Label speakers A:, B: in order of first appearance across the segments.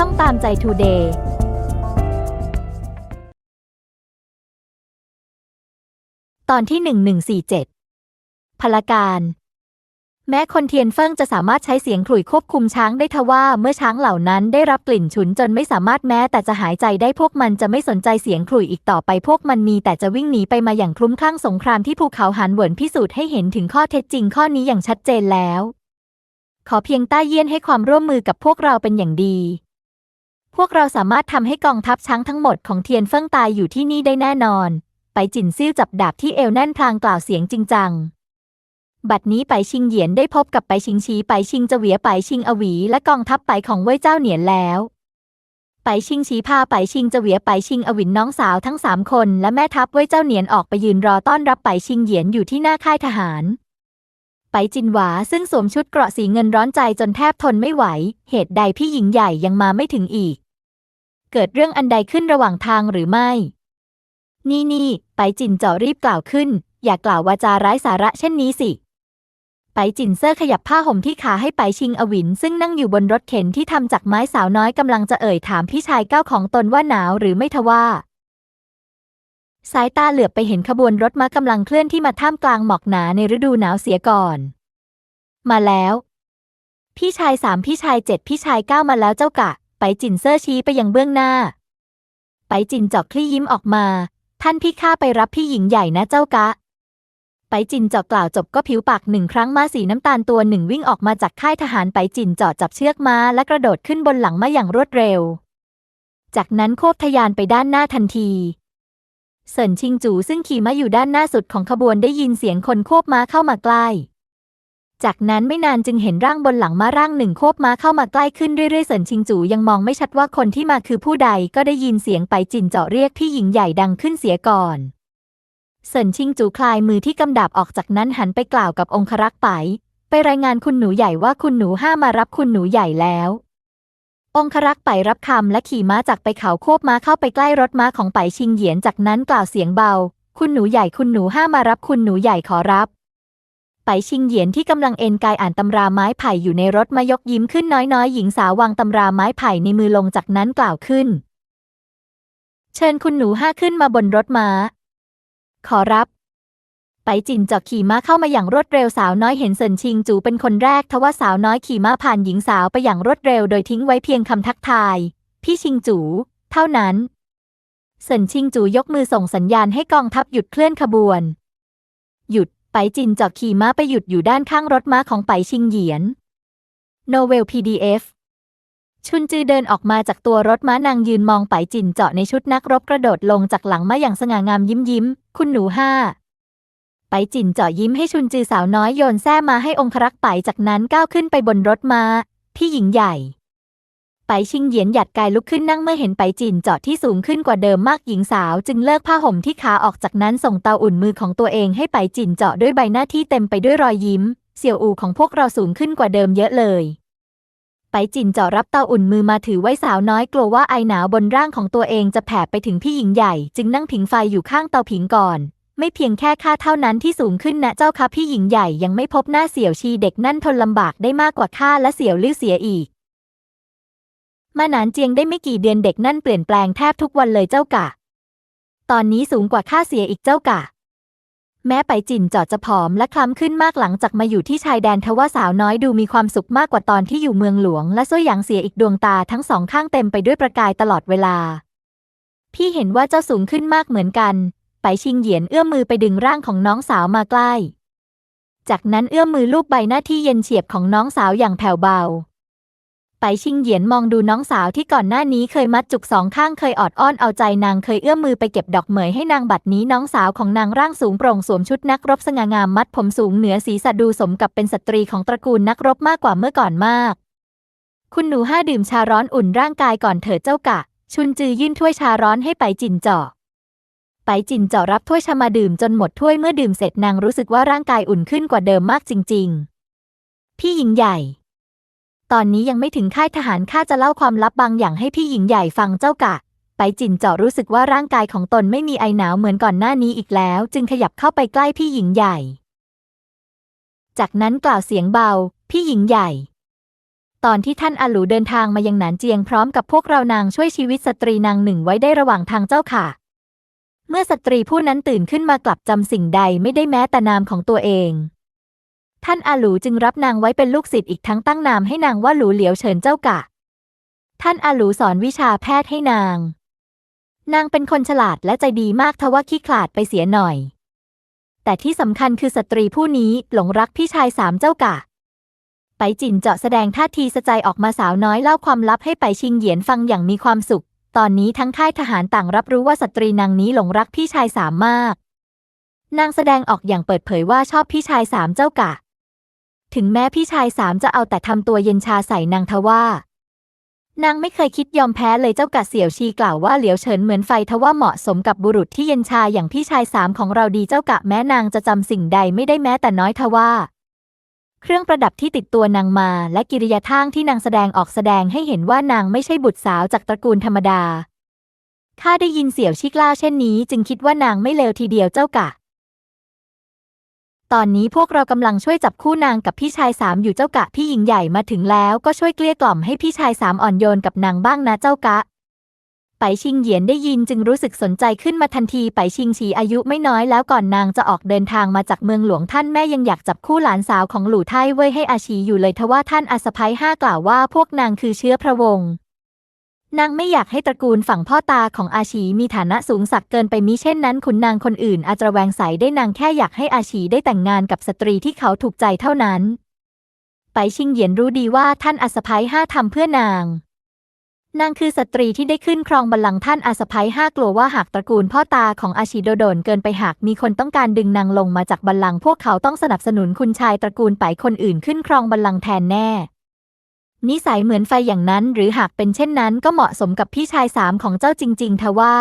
A: ช่องตามใจทูเดย์ตอนที่ 1147พลการ แม้คนเทียนเฟิงจะสามารถใช้เสียงขลุ่ยควบคุมช้างได้ทว่าเมื่อช้างเหล่านั้นได้รับกลิ่นฉุนจนไม่สามารถแม้แต่จะหายใจได้พวกมันจะไม่สนใจเสียงขลุ่ยอีกต่อไปพวกมันมีแต่จะวิ่งหนีไปมาอย่างคลุ้มคลั่งสงครามที่ภูเขาหานเหวินพิสูจน์ให้เห็นถึงข้อเท็จจริงข้อนี้อย่างชัดเจนแล้ว ขอเพียงต้าเยี่ยนให้ความร่วมมือกับพวกเราเป็นอย่างดี พวกเราสามารถทำให้กองทัพช้างทั้งหมดของเทียนเฟิ่งตายอยู่ที่นี่ได้แน่นอน ไปจินซิ่วจับดาบที่เอวแน่นพลางกล่าวเสียงจริงจัง บัดนี้ไปชิงเหยียนได้พบกับไปชิงชีไปชิงเจเวียไปชิงอวี และกองทัพไปของเว่ยเจ้าเหนียนแล้ว ไปชิงชีพาไปชิงเจเวียไปชิงอวินน้องสาวทั้งสามคนและแม่ทัพเว่ยเจ้าเหนียนออกไปยืนรอต้อนรับไปชิงเหยียนอยู่ที่หน้าค่ายทหารไปจินหวาซึ่งสวมชุดเกราะสีเงินร้อนใจจนแทบทนไม่ไหว เหตุใดพี่หญิงใหญ่ยังมาไม่ถึงอีก เกิดเรื่องอันใดขึ้นระหว่างทางหรือไม่ นี่นี่ไปจินเจาะรีบกล่าวขึ้น อย่ากล่าววาจาร้ายสาระเช่นนี้สิ ไปจินเซอร์ขยับผ้าห่มที่ขาให้ไปชิงอวิน ซึ่งนั่งอยู่บนรถเข็นที่ทำจากไม้สาวน้อยกำลังจะเอ่ยถามพี่ชายเก้าของตนว่าหนาวหรือไม่ทว่าสายตาเหลือบไปเห็นขบวนรถม้ากำลังเคลื่อนที่มาท่ามกลางหมอกหนาในฤดูหนาวเสียก่อน มาแล้ว พี่ชายสามพี่ชายเจ็ดพี่ชายเก้ามาแล้วเจ้ากะ ไปจินเซอร์ชี้ไปยังเบื้องหน้า ไปจินจอกคลี่ยิ้มออกมา ท่านพี่ข้าไปรับพี่หญิงใหญ่นะเจ้ากะ ไปจินจาะกล่าวจบก็ผิวปากหนึ่งครั้งม้าสีน้ำตาลตัวหนึ่งวิ่งออกมาจากค่ายทหารไปจินจาะจับเชือกม้าและกระโดดขึ้นบนหลังม้าอย่างรวดเร็ว จากนั้นโคบทะยานไปด้านหน้าทันทีเซินชิงจูซึ่งขี่ม้าอยู่ด้านหน้าสุดของขบวนได้ยินเสียงคนโคบม้าเข้ามาใกล้ จากนั้นไม่นานจึงเห็นร่างบนหลังม้าร่างหนึ่งโคบม้าเข้ามาใกล้ขึ้นเรื่อยๆเซินชิงจูยังมองไม่ชัดว่าคนที่มาคือผู้ใดก็ได้ยินเสียงไปจินเจาะเรียกพี่หญิงใหญ่ดังขึ้นเสียก่อนเซินชิงจูคลายมือที่กำดาบออกจากนั้นหันไปกล่าวกับองครักษ์ไป ไปรายงานคุณหนูใหญ่ว่าคุณหนูห้ามารับคุณหนูใหญ่แล้ว องครักษ์ไปรับคำและขี่ม้าจากไปเขาควบม้าเข้าไปใกล้รถม้าของไปชิงเหยียนจากนั้นกล่าวเสียงเบา คุณหนูใหญ่คุณหนูห้ามารับคุณหนูใหญ่ขอรับ ไปชิงเหยียนที่กำลังเอนกายอ่านตำราไม้ไผ่อยู่ในรถมายกยิ้มขึ้นน้อยๆ หญิงสาววางตำราไม้ไผ่ในมือลงจากนั้นกล่าวขึ้น เชิญคุณหนูห้าขึ้นมาบนรถม้า ขอรับ ไปจินจอกขี่ม้าเข้ามาอย่างรวดเร็วสาวน้อยเห็นเซินชิงจูเป็นคนแรกทว่าสาวน้อยขี่ม้าผ่านหญิงสาวไปอย่างรวดเร็วโดยทิ้งไว้เพียงคำทักทาย พี่ชิงจู เท่านั้นเซินชิงจูยกมือส่งสัญญาณให้กองทัพหยุดเคลื่อนขบวน หยุด ไปจินจอกขี่ม้าไปหยุดอยู่ด้านข้างรถม้าของไปชิงเหยียน โนเวล PDF ชุนจือเดินออกมาจากตัวรถม้านางยืนมองไปจินเจาะในชุดนักรบกระโดดลงจากหลังม้าอย่างสง่างามยิ้มยิ้ม คุณหนูห้า ไปจินเจาะยิ้มให้ชุนจือสาวน้อยโยนแส้มาให้องครักษ์ไปจากนั้นก้าวขึ้นไปบนรถม้าพี่หญิงใหญ่ ไปชิงเหยียนหยัดกายลุกขึ้นนั่งเมื่อเห็นไปจินเจาะที่สูงขึ้นกว่าเดิมมากหญิงสาว จึงเลิกผ้าห่มที่ขาออกจากนั้นส่งเตาอุ่นมือของตัวเองให้ไปจินเจาะด้วยใบหน้าที่เต็มไปด้วยรอยยิ้ม เสี่ยวอูของพวกเราสูงขึ้นกว่าเดิมเยอะเลยไปจินเจาะรับเตาอุ่นมือมาถือไว้สาวน้อยกลัวว่าไอหนาวบนร่างของตัวเองจะแผ่ไปถึงพี่หญิงใหญ่ จึงนั่งผิงไฟอยู่ข้างเตาผิงก่อน ไม่เพียงแค่ข้าเท่านั้นที่สูงขึ้นนะเจ้าค่ะพี่หญิงใหญ่ยังไม่พบหน้าเสี่ยวชีเด็กนั่นทนลำบากได้มากกว่าข้าและเสี่ยวลื้อเสียอีก มาหนานเจียงได้ไม่กี่เดือนเด็กนั่นเปลี่ยนแปลงแทบทุกวันเลยเจ้ากะ ตอนนี้สูงกว่าข้าเสียอีกเจ้ากะ แม้ไปจินจอดจะผอมและคล้ำขึ้นมากหลังจากมาอยู่ที่ชายแดนทว่าสาวน้อยดูมีความสุขมากกว่าตอนที่อยู่เมืองหลวง และซ้ยหยางเสียอีกดวงตาทั้งสองข้างเต็มไปด้วยประกายตลอดเวลา พี่เห็นว่าเจ้าสูงขึ้นมากเหมือนกัน ไปชิงเหยียนเอื้อมมือไปดึงร่างของน้องสาวมาใกล้ จากนั้นเอื้อมมือลูบใบหน้าที่เย็นเฉียบของน้องสาวอย่างแผ่วเบา ไปชิงเหยียนมองดูน้องสาวที่ก่อนหน้านี้เคยมัดจุกสองข้างเคยออดอ้อนเอาใจนางเคยเอื้อมมือไปเก็บดอกเหมยให้นางบัดนี้น้องสาวของนางร่างสูงโปร่งสวมชุดนักรบสง่างามมัดผมสูงเหนือศีรษะดูสมกับเป็นสตรีของตระกูลนักรบมากกว่าเมื่อก่อนมาก คุณหนูห้าดื่มชาร้อนอุ่นร่างกายก่อนเถิดเจ้ากะ ชุนจือยื่นถ้วยชาร้อนให้ไปจินเจาะไปจินเจาะรับถ้วยชามาดื่มจนหมดถ้วยเมื่อดื่มเสร็จนางรู้สึกว่าร่างกายอุ่นขึ้นกว่าเดิมมากจริง ๆ พี่หญิงใหญ่ ตอนนี้ยังไม่ถึงค่ายทหารข้าจะเล่าความลับบางอย่างให้พี่หญิงใหญ่ฟังเจ้ากะ ไปจินเจาะรู้สึกว่าร่างกายของตนไม่มีไอหนาวเหมือนก่อนหน้านี้อีกแล้ว จึงขยับเข้าไปใกล้พี่หญิงใหญ่ จากนั้นกล่าวเสียงเบา พี่หญิงใหญ่ ตอนที่ท่านอาหลูเดินทางมายังหนานเจียงพร้อมกับพวกเรานางช่วยชีวิตสตรีนางหนึ่งไว้ได้ระหว่างทางเจ้าค่ะ เมื่อสตรีผู้นั้นตื่นขึ้นมากลับจำสิ่งใดไม่ได้แม้แต่นามของตัวเอง ท่านอาหลูจึงรับนางไว้เป็นลูกศิษย์อีกทั้งตั้งนามให้นางว่าหลูเหลียวเฉินเจ้ากะ ท่านอาหลูสอนวิชาแพทย์ให้นาง นางเป็นคนฉลาดและใจดีมากทว่าขี้ขลาดไปเสียหน่อย แต่ที่สำคัญคือสตรีผู้นี้หลงรักพี่ชายสามเจ้ากะ ไปจินเจาะแสดงท่าทีสะใจออกมาสาวน้อยเล่าความลับให้ไปชิงเหยียนฟังอย่างมีความสุข ตอนนี้ทั้งค่ายทหารต่างรับรู้ว่าสตรีนางนี้หลงรักพี่ชายสามมาก นางแสดงออกอย่างเปิดเผยว่าชอบพี่ชายสามเจ้ากะ ถึงแม้พี่ชายสามจะเอาแต่ทำตัวเย็นชาใส่นางทว่านางไม่เคยคิดยอมแพ้เลยเจ้ากะเสี่ยวชีกล่าวว่าเหลียวเฉินเหมือนไฟทว่าเหมาะสมกับบุรุษที่เย็นชาอย่างพี่ชายสามของเราดีเจ้ากะแม้นางจะจำสิ่งใดไม่ได้แม้แต่น้อยทว่า เครื่องประดับที่ติดตัวนางมา และกิริยาท่างที่นางแสดงออกแสดงให้เห็นว่านางไม่ใช่บุตรสาวจากตระกูลธรรมดาข้าได้ยินเสี่ยวชิกล่าวเช่นนี้ จึงคิดว่านางไม่เลวทีเดียวเจ้ากะ ตอนนี้พวกเรากำลังช่วยจับคู่นางกับพี่ชายสามอยู่เจ้ากะพี่หญิงใหญ่มาถึงแล้วก็ช่วยเกลี้ยกล่อมให้พี่ชายสามอ่อนโยนกับนางบ้างนะเจ้ากะ ไปชิงเหยียนได้ยินจึงรู้สึกสนใจขึ้นมาทันทีไปชิงฉีอายุไม่น้อยแล้วก่อนนางจะออกเดินทางมาจากเมืองหลวงท่านแม่ยังอยากจับคู่หลานสาวของหลู่ไทเว่ยให้อาชีอยู่เลยทว่าท่านอาสะพ้ยห้ากล่าวว่าพวกนางคือเชื้อพระวงศ์ นางไม่อยากให้ตระกูลฝั่งพ่อตาของอาชีมีฐานะสูงสักเกินไปมิเช่นนั้นขุนนางคนอื่นอาจจะแวงใสได้นางแค่อยากให้อาชีได้แต่งงานกับสตรีที่เขาถูกใจเท่านั้น ไปชิงเหยียนรู้ดีว่าท่านอาสะพ้ยห้าทำเพื่อนาง นางคือสตรีที่ได้ขึ้นครองบัลลังก์ท่านอาสะพ้ยห้ากลัวว่าหากตระกูลพ่อตาของอาชีโดโดนเกินไปหากมีคนต้องการดึงนางลงมาจากบัลลังก์พวกเขาต้องสนับสนุนคุณชายตระกูลไปคนอื่นขึ้นครองบัลลังก์แทนแน่ นิสัยเหมือนไฟอย่างนั้น หรือหากเป็นเช่นนั้น ก็เหมาะสมกับพี่ชายสามของเจ้าจริงๆทว่า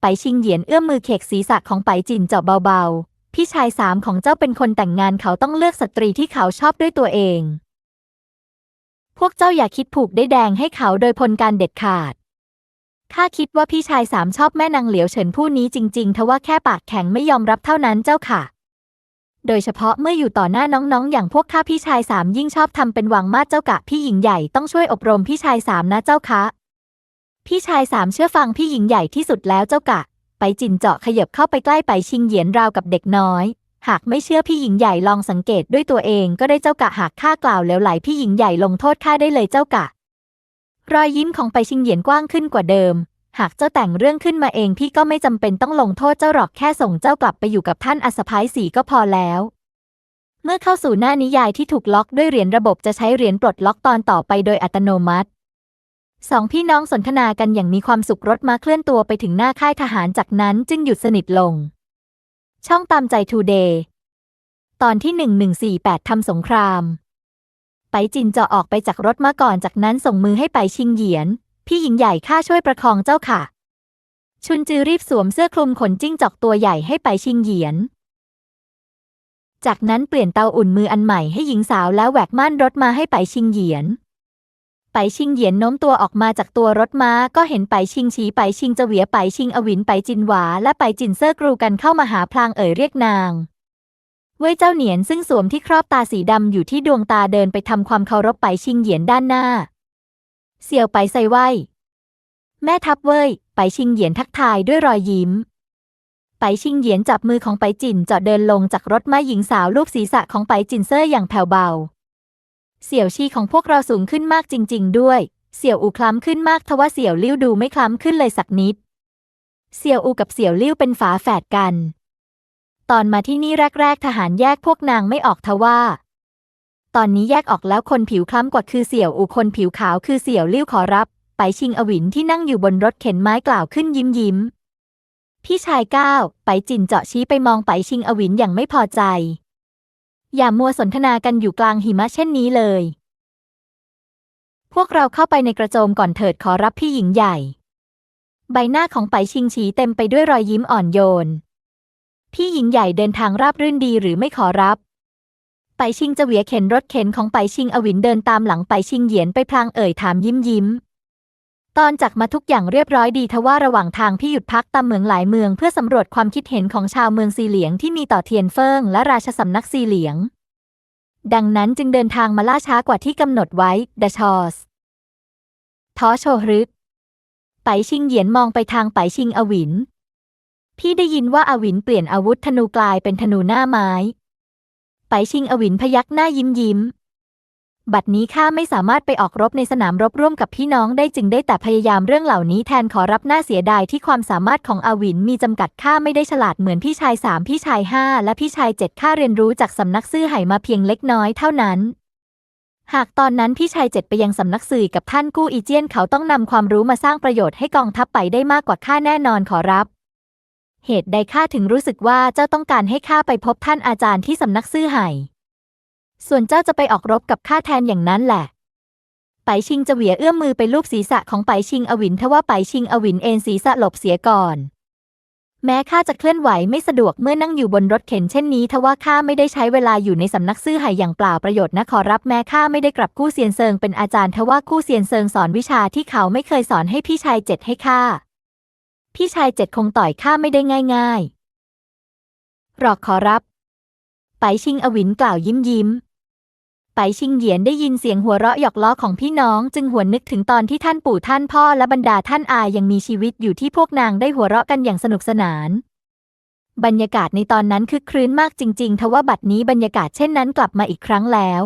A: ไปชิงเหยียนเอื้อมมือเขกศีรษะของไปจินเจาะเบาๆ พี่ชายสามของเจ้าเป็นคนแต่งงานเขาต้องเลือกสตรีที่เขาชอบด้วยตัวเอง พวกเจ้าอย่าคิดผูกได้แดงให้เขาโดยพลการเด็ดขาดข้าคิดว่าพี่ชายสามชอบแม่นางเหลียวเฉินผู้นี้จริงๆ ทว่าแค่ปากแข็งไม่ยอมรับเท่านั้นเจ้าค่ะ โดยเฉพาะเมื่ออยู่ต่อหน้าน้องๆ อย่างพวกข้าพี่ชายสามยิ่งชอบทำเป็นหวังมาดเจ้ากะพี่หญิงใหญ่ต้องช่วยอบรมพี่ชายสามนะเจ้าคะพี่ชายสามเชื่อฟังพี่หญิงใหญ่ที่สุดแล้วเจ้ากะ ไปจินเจาะขยับเข้าไปใกล้ไปชิงเหยียนราวกับเด็กน้อย หากไม่เชื่อพี่หญิงใหญ่ลองสังเกตด้วยตัวเองก็ได้เจ้ากะหากข้ากล่าวแล้วไหลพี่หญิงใหญ่ลงโทษข้าได้เลยเจ้ากะ รอยยิ้มของไปชิงเหยียนกว้างขึ้นกว่าเดิม หากเจ้าแต่งเรื่องขึ้นมาเองพี่ก็ไม่จำเป็นต้องลงโทษเจ้าหรอกแค่ส่งเจ้ากลับไปอยู่กับท่านอัสภายสีก็พอแล้ว เมื่อเข้าสู่หน้านิยายที่ถูกล็อกด้วยเหรียญระบบจะใช้เหรียญปลดล็อกตอนต่อไปโดยอัตโนมัติสองพี่น้องสนทนากันอย่างมีความสุขรถมาเคลื่อนตัวไปถึงหน้าค่ายทหารจากนั้นจึงหยุดสนิทลง ช่องตามใจทูเดย์ตอนที่ 1148ทำสงคราม ไปจินจะออกไปจากรถมาก่อนจากนั้นส่งมือให้ไปชิงเหยียน พี่หญิงใหญ่ข้าช่วยประคองเจ้าค่ะ ชุนจือรีบสวมเสื้อคลุมขนจิ้งจอกตัวใหญ่ให้ไปชิงเหยียน จากนั้นเปลี่ยนเตาอุ่นมืออันใหม่ให้หญิงสาวแล้วแหวกม่านรถมาให้ไปชิงเหยียน ไปชิงเหยียนโน้มตัวออกมาจากตัวรถม้าก็เห็นไปชิงฉีไปชิงเจวียไปชิงอวินไปจินหวาและไปจินเซอร์กรูกันเข้ามาหาพลางเอ่ยเรียกนางเว่ยเจ้าเหนียนซึ่งสวมที่ครอบตาสีดำอยู่ที่ดวงตาเดินไปทำความเคารพไปชิงเหยียนด้านหน้า เสี่ยวไปไซไหวแม่ทัพเว่ยไปชิงเหยียนทักทายด้วยรอยยิ้ม ไปชิงเหยียนจับมือของไปจินเจาะเดินลงจากรถม้าหญิงสาวลูบศีรษะของไปจินเซอร์อย่างแผ่วเบา เสี่ยวชีของพวกเราสูงขึ้นมากจริง ๆ ด้วย เสี่ยวอูคล้ำขึ้นมากทว่าเสี่ยวลิ้วดูไม่คล้ำขึ้นเลยสักนิด เสี่ยวอูกับเสี่ยวลิ้วเป็นฝาแฝดกัน ตอนมาที่นี่แรก ๆ ทหารแยกพวกนางไม่ออกทว่า ตอนนี้แยกออกแล้วคนผิวคล้ำกว่าคือเสี่ยวอูคนผิวขาวคือเสี่ยวลิ้วขอรับ ไปชิงอวินที่นั่งอยู่บนรถเข็นไม้กล่าวขึ้นยิ้มยิ้ม พี่ชายก้าวไปจินเจาะชี้ไปมองไปชิงอวินอย่างไม่พอใจ อย่ามัวสนทนากันอยู่กลางหิมะเช่นนี้เลย พวกเราเข้าไปในกระโจมก่อนเถิดขอรับพี่หญิงใหญ่ ใบหน้าของไปชิงฉีเต็มไปด้วยรอยยิ้มอ่อนโยน พี่หญิงใหญ่เดินทางราบรื่นดีหรือไม่ขอรับ ไปชิงจะเหวียเข็นรถเข็นของไปชิงอวินเดินตามหลังไปชิงเหยียนไปพลางเอ่ยถามยิ้มยิ้ม ตอนจากมาทุกอย่างเรียบร้อยดีทว่าระหว่างทางพี่หยุดพักตามเมืองหลายเมืองเพื่อสำรวจความคิดเห็นของชาวเมืองซีเหลียงที่มีต่อเทียนเฟิงและราชสำนักซีเหลียง ดังนั้นจึงเดินทางมาล่าช้ากว่าที่กำหนดไว้ดชอสท้อโชฮึกไปชิงเหยียนมองไปทางไปชิงอวิน พี่ได้ยินว่าอวินเปลี่ยนอาวุธธนูกลายเป็นธนูหน้าไม้ ไปชิงอวินพยักหน้ายิ้มยิ้ม บัดนี้ข้าไม่สามารถไปออกรบในสนามรบร่วมกับพี่น้องได้จึงได้แต่พยายามเรื่องเหล่านี้แทนขอรับหน้าเสียดายที่ความสามารถของอวินมีจำกัดข้าไม่ได้ฉลาดเหมือนพี่ชายสามพี่ชายห้าและพี่ชายเจ็ดข้าเรียนรู้จากสำนักซื่อไห่มาเพียงเล็กน้อยเท่านั้นหากตอนนั้นพี่ชายเจ็ดไปยังสำนักสื่อกับท่านกู้อีเจียนเขาต้องนำความรู้มาสร้างประโยชน์ให้กองทัพไปได้มากกว่าข้าแน่นอนขอรับ เหตุใดข้าถึงรู้สึกว่าเจ้าต้องการให้ข้าไปพบท่านอาจารย์ที่สำนักซื่อไห่ ส่วนเจ้าจะไปออกรบกับข้าแทนอย่างนั้นแหละ ไปชิงจะเหวี่ยเอื้อมมือไปลูบศีรษะของไปชิงอวินทว่าไปชิงอวินเอ็นศีรษะหลบเสียก่อน แม้ข้าจะเคลื่อนไหวไม่สะดวกเมื่อนั่งอยู่บนรถเข็นเช่นนี้ทว่าข้าไม่ได้ใช้เวลาอยู่ในสำนักซื่อไห่อย่างเปล่าประโยชน์นะขอรับแม้ข้าไม่ได้กลับกู้เซียนเซิงเป็นอาจารย์ทว่ากู้เซียนเซิงสอนวิชาที่เขาไม่เคยสอนให้พี่ชายเจ็ดให้ข้า พี่ชายเจ็ดคงต่อยข้าไม่ได้ง่ายๆ หรอกขอรับ ไปชิงอวินกล่าวยิ้มยิ้ม ไปชิงเหยียนได้ยินเสียงหัวเราะหยอกล้อของพี่น้อง จึงหวนนึกถึงตอนที่ท่านปู่ท่านพ่อและบรรดาท่านอายังมีชีวิตอยู่ที่พวกนางได้หัวเราะกันอย่างสนุกสนาน บรรยากาศในตอนนั้นคึกครื้นมากจริงๆ ทว่าบัดนี้บรรยากาศเช่นนั้นกลับมาอีกครั้งแล้ว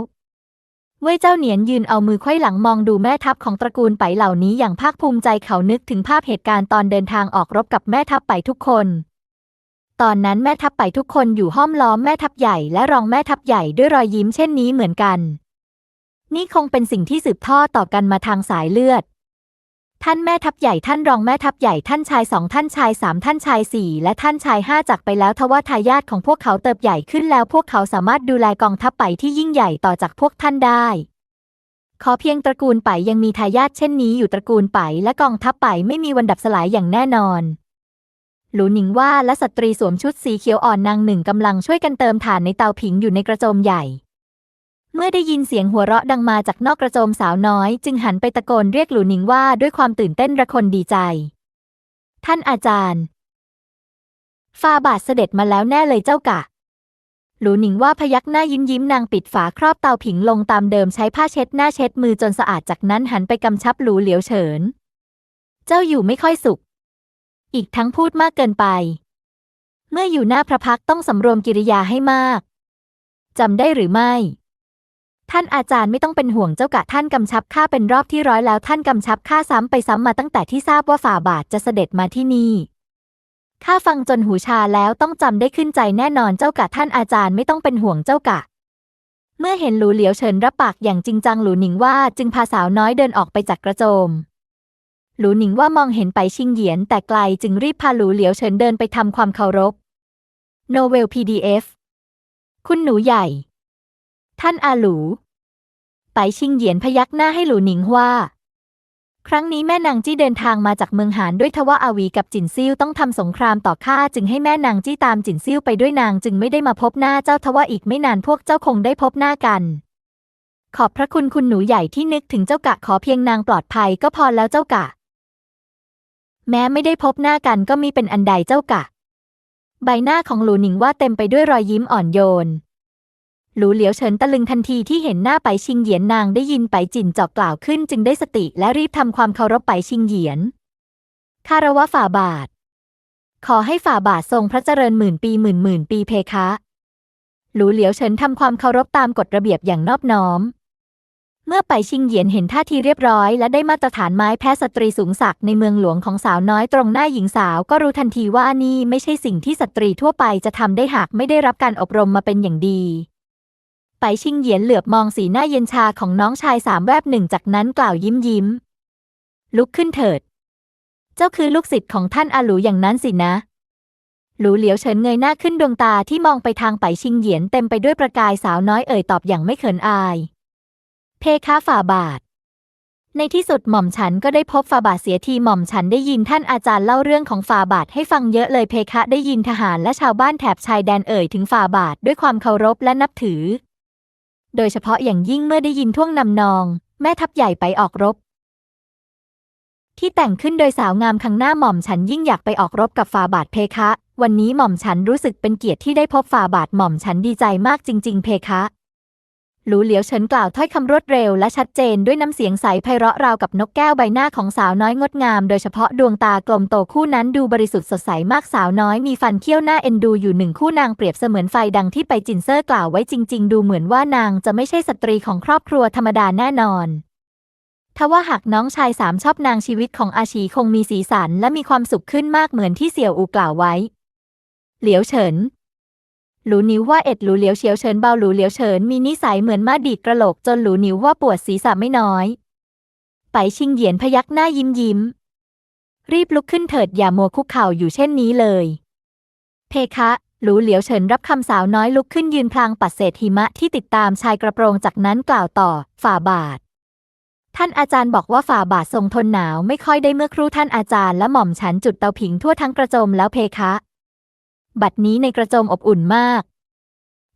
A: เว่ยเจ้าเหนียนยืนเอามือไขว้หลังมองดูแม่ทัพของตระกูลไปเหล่านี้อย่างภาคภูมิใจเขานึกถึงภาพเหตุการณ์ตอนเดินทางออกรบกับแม่ทัพไปทุกคน ตอนนั้นแม่ทัพไปทุกคนอยู่ห้อมล้อมแม่ทัพใหญ่และรองแม่ทัพใหญ่ด้วยรอยยิ้มเช่นนี้เหมือนกัน นี่คงเป็นสิ่งที่สืบทอดต่อกันมาทางสายเลือด ท่านแม่ทัพใหญ่ท่านรองแม่ทัพใหญ่ท่านชายสองท่านชายสามท่านชายสี่และท่านชายห้าจากไปแล้วทว่าทายาทของพวกเขาเติบใหญ่ขึ้นแล้วพวกเขาสามารถดูแลกองทัพไปที่ยิ่งใหญ่ต่อจากพวกท่านได้ ขอเพียงตระกูลไปยังมีทายาทเช่นนี้อยู่ตระกูลไปและกองทัพไปไม่มีวันดับสลายอย่างแน่นอนหลูหนิงว่าและสตรีสวมชุดสีเขียวอ่อนนางหนึ่งกำลังช่วยกันเติมถ่านในเตาผิงอยู่ในกระโจมใหญ่ เมื่อได้ยินเสียงหัวเราะดังมาจากนอกกระโจมสาวน้อย จึงหันไปตะโกนเรียกหลูหนิงว่าด้วยความตื่นเต้นระคนดีใจ ท่านอาจารย์ฟาบาทเสด็จมาแล้วแน่เลยเจ้ากะ หลูหนิงว่าพยักหน้ายิ้มยิ้มนางปิดฝาครอบเตาผิงลงตามเดิมใช้ผ้าเช็ดหน้าเช็ดมือจนสะอาดจากนั้นหันไปกำชับหลูเหลียวเฉิน เจ้าอยู่ไม่ค่อยสุข อีกทั้งพูดมากเกินไป เมื่ออยู่หน้าพระพักต้องสำรวมกิริยาให้มากจำได้หรือไม่ ท่านอาจารย์ไม่ต้องเป็นห่วงเจ้ากะท่านกำชับข้าเป็นรอบที่ร้อยแล้วท่านกำชับข้าซ้ำไปซ้ำมาตั้งแต่ที่ทราบว่าฝ่าบาทจะเสด็จมาที่นี่ข้าฟังจนหูชาแล้วต้องจำได้ขึ้นใจแน่นอนเจ้ากะท่านอาจารย์ไม่ต้องเป็นห่วงเจ้ากะ เมื่อเห็นหลูเหลียวเฉินรับปากอย่างจริงจังหลูหนิงว่าจึงพาสาวน้อยเดินออกไปจากกระโจม หลูหนิงว่ามองเห็นไปชิงเหยียนแต่ไกลจึงรีบพาหลูเหลียวเฉินเดินไปทำความเคารพ โนเวล PDF คุณหนูใหญ่ ท่านอาหลูไปชิงเหยียนพยักหน้าให้หลูหนิงว่า ครั้งนี้แม่นางจี้เดินทางมาจากเมืองหานด้วยทว่าอาวีกับจินซิ่วต้องทำสงครามต่อข้าจึงให้แม่นางจี้ตามจินซิ่วไปด้วยนางจึงไม่ได้มาพบหน้าเจ้าทว่าอีกไม่นานพวกเจ้าคงได้พบหน้ากัน ขอบพระคุณคุณหนูใหญ่ที่นึกถึงเจ้ากะขอเพียงนางปลอดภัยก็พอแล้วเจ้ากะ แม้ไม่ได้พบหน้ากันก็มีเป็นอันใดเจ้ากะ ใบหน้าของหลูหนิงว่าเต็มไปด้วยรอยยิ้มอ่อนโยน หลูเหลียวเฉินตะลึงทันทีที่เห็นหน้าไปชิงเหยียนนางได้ยินไปจินจอกกล่าวขึ้นจึงได้สติและรีบทำความเคารพไปชิงเหยียน คารวะฝ่าบาท ขอให้ฝ่าบาททรงพระเจริญหมื่นปีหมื่นหมื่นปีเพคะ หลูเหลียวเฉินทำความเคารพตามกฎระเบียบอย่างนอบน้อม เมื่อไปชิงเหยียนเห็นท่าทีเรียบร้อยและได้มาตรฐานไม้แพ้สตรีสูงศักดิ์ในเมืองหลวงของสาวน้อยตรงหน้าหญิงสาวก็รู้ทันทีว่านี่ไม่ใช่สิ่งที่สตรีทั่วไปจะทำได้หากไม่ได้รับการอบรมมาเป็นอย่างดี ไปชิงเหยียนเหลือบมองสีหน้าเย็นชาของน้องชายสามแวบหนึ่งจากนั้นกล่าวยิ้มยิ้ม ลุกขึ้นเถิด เจ้าคือลูกศิษย์ของท่านอาหลูอย่างนั้นสินะ หลูเหลียวเฉินเงยหน้าขึ้นดวงตาที่มองไปทางไปชิงเหยียนเต็มไปด้วยประกายสาวน้อยเอ่ยตอบอย่างไม่เขินอาย เพคะฝ่าบาทในที่สุดหม่อมฉันก็ได้พบฝาบาทเสียทีหม่อมฉันได้ยินท่านอาจารย์เล่าเรื่องของฝาบาทให้ฟังเยอะเลยเพคะได้ยินทหารและชาวบ้านแถบชายแดนเอ่ยถึงฝาบาทด้วยความเคารพและนับถือ โดยเฉพาะอย่างยิ่งเมื่อได้ยินท่วงนำนอง แม่ทัพใหญ่ไปออกรบ ที่แต่งขึ้นโดยสาวงามข้างหน้าหม่อมฉันยิ่งอยากไปออกรบกับฝ่าบาทเพคะ วันนี้หม่อมฉันรู้สึกเป็นเกียรติที่ได้พบฝ่าบาทหม่อมฉันดีใจมากจริง ๆ เพคะ หลูเหลียวเฉินกล่าวถ้อยคำรวดเร็วและชัดเจนด้วยน้ำเสียงใสไพเราะราวกับนกแก้วใบหน้าของสาวน้อยงดงาม โดยเฉพาะดวงตากลมโตคู่นั้นดูบริสุทธิ์สดใสมากสาวน้อยมีฟันเขี้ยวหน้าเอ็นดูอยู่หนึ่งคู่นางเปรียบเสมือนไฟดังที่ไปจินเซอร์กล่าวไว้จริง ๆ ดูเหมือนว่านางจะไม่ใช่สตรีของครอบครัวธรรมดาแน่นอนทว่าหากน้องชายสามชอบนางชีวิตของอาชีคงมีสีสันและมีความสุขขึ้นมากเหมือนที่เสี่ยวอูกล่าวไว้ เหลียวเฉิน หลูนิวว่าเอ็ดหลูเหลียวเฉียวเฉินเบาหลูเหลียวเฉินมีนิสัยเหมือนมาดีดกระโหลกจนหลูนิวว่าปวดศีรษะไม่น้อย ไปชิงเหยียนพยักหน้ายิ้มยิ้ม รีบลุกขึ้นเถิดอย่ามัวคุกเข่าอยู่เช่นนี้เลย เพคะหลูเหลียวเฉินรับคำสาวน้อยลุกขึ้นยืนพลางปัดเศษหิมะที่ติดตามชายกระโปรงจากนั้นกล่าวต่อ ฝ่าบาท ท่านอาจารย์บอกว่าฝ่าบาททรงทนหนาวไม่ค่อยได้เมื่อครู่ท่านอาจารย์และหม่อมฉันจุดเตาผิงทั่วทั้งกระโจมแล้วเพคะ บัดนี้ในกระโจมอบอุ่นมาก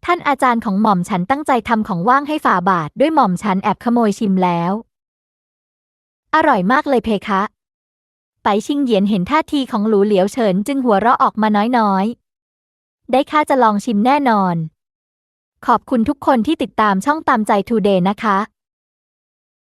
A: ท่านอาจารย์ของหม่อมฉันตั้งใจทำของว่างให้ฝ่าบาทด้วยหม่อมฉันแอบขโมยชิมแล้ว อร่อยมากเลยเพคะ ไปชิงเหยียนเห็นท่าทีของหลูเหลียวเฉินจึงหัวเราะออกมาน้อยๆ ได้ค่าจะลองชิมแน่นอน ขอบคุณทุกคนที่ติดตามช่องตามใจทูเดย์นะคะ